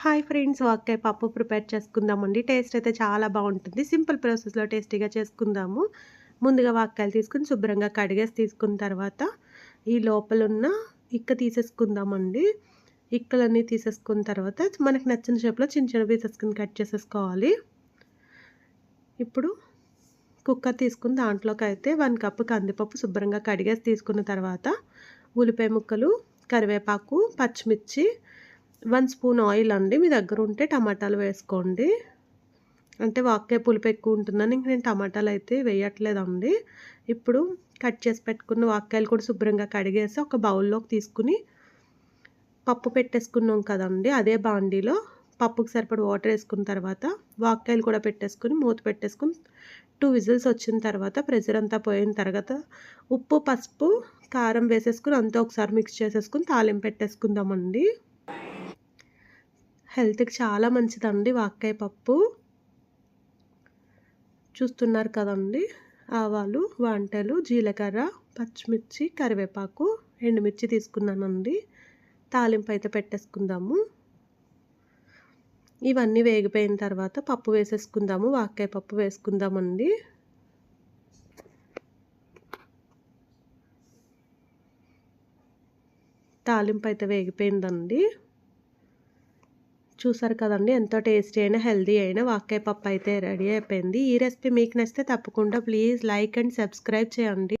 Hi friends వాక్కాయ పప్పు prepare చేసుకుందామండి. Taste అయితే చాలా బాగుంటుంది. సింపుల్ ప్రాసెస్లో టేస్టీగా చేసుకుందాము. ముందుగా వాక్కాయలు తీసుకుని శుభ్రంగా కడిగేసి తీసుకున్న తర్వాత ఈ లోపల ఉన్న ఇక్క తీసేసుకుందామండి. ఇక్కలన్నీ తీసేసుకున్న తర్వాత మనకు నచ్చిన షేప్లో చిన్న చిన్న పీసెస్కి కట్ చేసేసుకోవాలి. ఇప్పుడు కుక్కర్ తీసుకుని దాంట్లోకి అయితే వన్ కప్పు కందిపప్పు శుభ్రంగా కడిగేసి తీసుకున్న తర్వాత ఉల్లిపాయ ముక్కలు కరివేపాకు పచ్చిమిర్చి వన్ స్పూన్ ఆయిల్ అండి. మీ దగ్గర ఉంటే టమాటాలు వేసుకోండి. అంటే వాక్కాయ పులుపు ఎక్కువ ఉంటుందని ఇంక నేను టమాటాలు అయితే వేయట్లేదండి. ఇప్పుడు కట్ చేసి పెట్టుకున్న వాక్కాయలు కూడా శుభ్రంగా కడిగేసి ఒక బౌల్లోకి తీసుకుని పప్పు పెట్టేసుకున్నాం కదండి అదే బాండీలో. పప్పుకి సరిపడి వాటర్ వేసుకున్న తర్వాత వాక్కాయలు కూడా పెట్టేసుకుని మూత పెట్టేసుకుని టూ విజిల్స్ వచ్చిన తర్వాత ప్రెషర్ అంతా పోయిన తర్వాత ఉప్పు పసుపు కారం వేసేసుకుని అంతా ఒకసారి మిక్స్ చేసేసుకుని తాలింపు పెట్టేసుకుందామండి. హెల్త్కి చాలా మంచిదండి వాక్కాయ పప్పు. చూస్తున్నారు కదండి. ఆవాలు వంటలు జీలకర్ర పచ్చిమిర్చి కరివేపాకు ఎండుమిర్చి తీసుకున్నానండి. తాలింపు అయితే పెట్టేసుకుందాము. ఇవన్నీ వేగిపోయిన తర్వాత పప్పు వేసేసుకుందాము వాక్కాయ పప్పు వేసుకుందామండి. తాలింపు అయితే వేగిపోయిందండి. చూసారు కదండి ఎంతో టేస్టీ అయినా హెల్దీ అయినా వాకాయ పప్పు అయితే రెడీ అయిపోయింది. ఈ రెసిపీ మీకు నచ్చితే తప్పకుండా ప్లీజ్ లైక్ అండ్ సబ్స్క్రైబ్ చేయండి.